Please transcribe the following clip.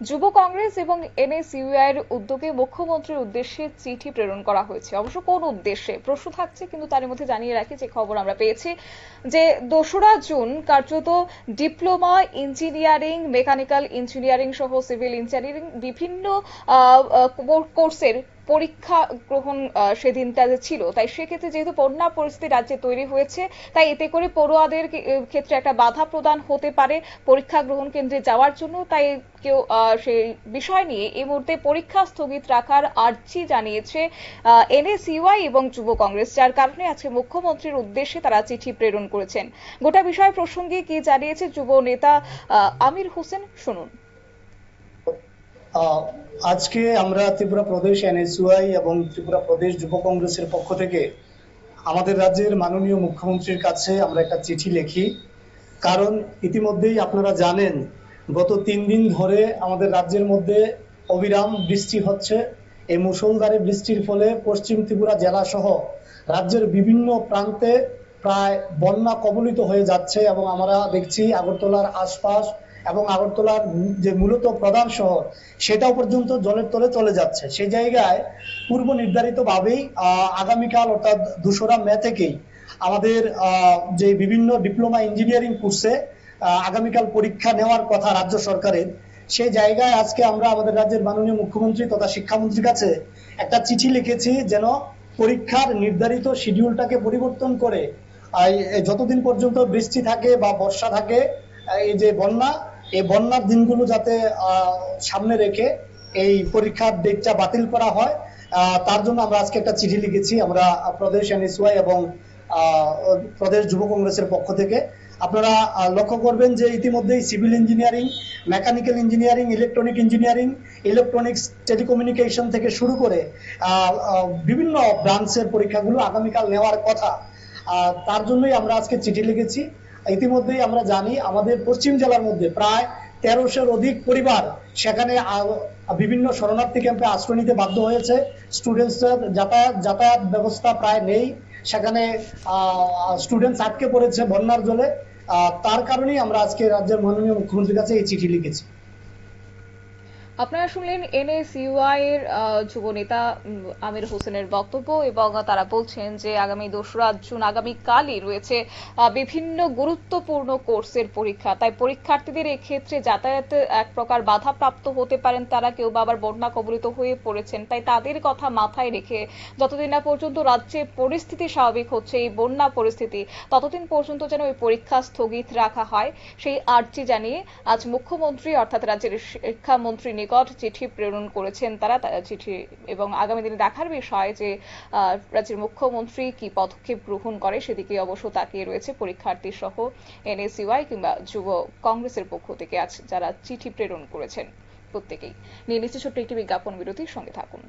যুব কংগ্রেস এবং এনএসইউআই এর উদ্যোগে মুখ্যমন্ত্রীর উদ্দেশ্যে চিঠি প্রেরণ করা হয়েছে। অবশ্য কোন উদ্দেশ্যে? প্রশ্ন থাকছে, কিন্তু তার মধ্যে জানিয়ে রাখি যে খবর আমরা পেয়েছি যে দোসরা জুন কার্যত ডিপ্লোমা ইঞ্জিনিয়ারিং, মেকানিক্যাল ইঞ্জিনিয়ারিং সহ সিভিল ইঞ্জিনিয়ারিং বিভিন্ন কোর্সের পরীক্ষা গ্রহণ যে ছিল। তাই সেক্ষেত্রে যেহেতু বন্যা পরিস্থিতি রাজ্যে তৈরি হয়েছে, তাই এতে করে পড়ুয়াদের ক্ষেত্রে একটা বাধা প্রদান হতে পারে পরীক্ষা গ্রহণ কেন্দ্রে যাওয়ার জন্য। তাই কেউ সেই বিষয় নিয়ে এই মুহূর্তে পরীক্ষা স্থগিত রাখার আর্জি জানিয়েছে এনএসইউআই এবং যুব কংগ্রেস, যার কারণে আজকে মুখ্যমন্ত্রীর উদ্দেশ্যে তারা চিঠি প্রেরণ করেছেন। গোটা বিষয় প্রসঙ্গে কি জানিয়েছে যুব নেতা আমির হোসেন? শুনুন। আজকে আমরা ত্রিপুরা প্রদেশ এনএসইউআই এবং ত্রিপুরা প্রদেশ যুব কংগ্রেসের পক্ষ থেকে আমাদের রাজ্যের মাননীয় মুখ্যমন্ত্রীর কাছে আমরা একটা চিঠি লিখি। কারণ ইতিমধ্যেই আপনারা জানেন গত তিন দিন ধরে আমাদের রাজ্যের মধ্যে অবিরাম বৃষ্টি হচ্ছে। এই মুষলধারে বৃষ্টির ফলে পশ্চিম ত্রিপুরা জেলা সহ রাজ্যের বিভিন্ন প্রান্তে প্রায় বন্যা কবলিত হয়ে যাচ্ছে এবং আমরা দেখছি আগরতলার আশপাশ এবং আগরতলার যে মূলত প্রধান শহর, সেটাও পর্যন্ত জলের তলে চলে যাচ্ছে। সেই জায়গায় পূর্ব নির্ধারিতভাবেই আগামীকাল অর্থাৎ দুশোরা মে থেকেই আমাদের যে বিভিন্ন ডিপ্লোমা ইঞ্জিনিয়ারিং কোর্সে আগামীকাল পরীক্ষা নেওয়ার কথা রাজ্য সরকারের। সেই জায়গায় আজকে আমরা আমাদের রাজ্যের মাননীয় মুখ্যমন্ত্রী তথা শিক্ষামন্ত্রীর কাছে একটা চিঠি লিখেছি যেন পরীক্ষার নির্ধারিত শিডিউলটাকে পরিবর্তন করে যতদিন পর্যন্ত বৃষ্টি থাকে বা বর্ষা থাকে এই যে বন্যা, এই বন্যার দিনগুলো যাতে সামনে রেখে এই পরীক্ষার ডেটটা বাতিল করা হয় তার জন্য আমরা আজকে একটা চিঠি লিখেছি। আমরা প্রদেশ এনএসওয়াই এবং প্রদেশ যুব কংগ্রেসের পক্ষ থেকে। আপনারা লক্ষ্য করবেন যে ইতিমধ্যেই civil engineering, mechanical engineering, electronic engineering, electronics telecommunication থেকে শুরু করে বিভিন্ন ব্রাঞ্চের পরীক্ষাগুলো আগামীকাল নেওয়ার কথা। তার জন্যই আমরা আজকে চিঠি লিখেছি। ইতিমধ্যেই আমরা জানি আমাদের পশ্চিম জেলার মধ্যে প্রায় তেরোশোর অধিক পরিবার সেখানে বিভিন্ন শরণার্থী ক্যাম্পে আশ্রয় নিতে বাধ্য হয়েছে। স্টুডেন্টসদের যাতায়াত যাতায়াত ব্যবস্থা প্রায় নেই। সেখানে স্টুডেন্টস আটকে পড়েছে বন্যার জলে। তার কারণেই আমরা আজকে রাজ্যের মাননীয় মুখ্যমন্ত্রীর কাছে এই চিঠি লিখেছি। আপনারা শুনলেন এনএসইউআই এর যুব নেতা আমির হোসেনের বক্তব্য এবং তারা বলছেন যে আগামী দোসরা জুন আগামীকালই রয়েছে বিভিন্ন গুরুত্বপূর্ণ কোর্সের পরীক্ষা। তাই পরীক্ষার্থীদের এক্ষেত্রে যাতায়াতে এক প্রকার বাধাপ্রাপ্ত হতে পারেন তারা। কেউ বা আবার বন্যা কবলিত হয়ে পড়েছেন। তাই তাদের কথা মাথায় রেখে যতদিন না পর্যন্ত রাজ্যে পরিস্থিতি স্বাভাবিক হচ্ছে, এই বন্যা পরিস্থিতি, ততদিন পর্যন্ত যেন ওই পরীক্ষা স্থগিত রাখা হয়। সেই আর্জি জানিয়ে আজ মুখ্যমন্ত্রী অর্থাৎ রাজ্যের শিক্ষামন্ত্রী নিকট চিঠি প্রেরণ করেছেন তারা চিঠি এবং আগামী দিনে দেখার বিষয় যে রাজ্যের মুখ্যমন্ত্রী কি পদক্ষেপ গ্রহণ করে সেদিকে অবশ্য তাকিয়ে রয়েছে পরীক্ষার্থী সহ এনএসইউআই কিংবা যুব কংগ্রেসের পক্ষ থেকে আজ যারা চিঠি প্রেরণ করেছেন প্রত্যেকেই। নিয়ে নিচ্ছে ছোট্ট একটি বিজ্ঞাপন বিরতির সঙ্গে থাকুন।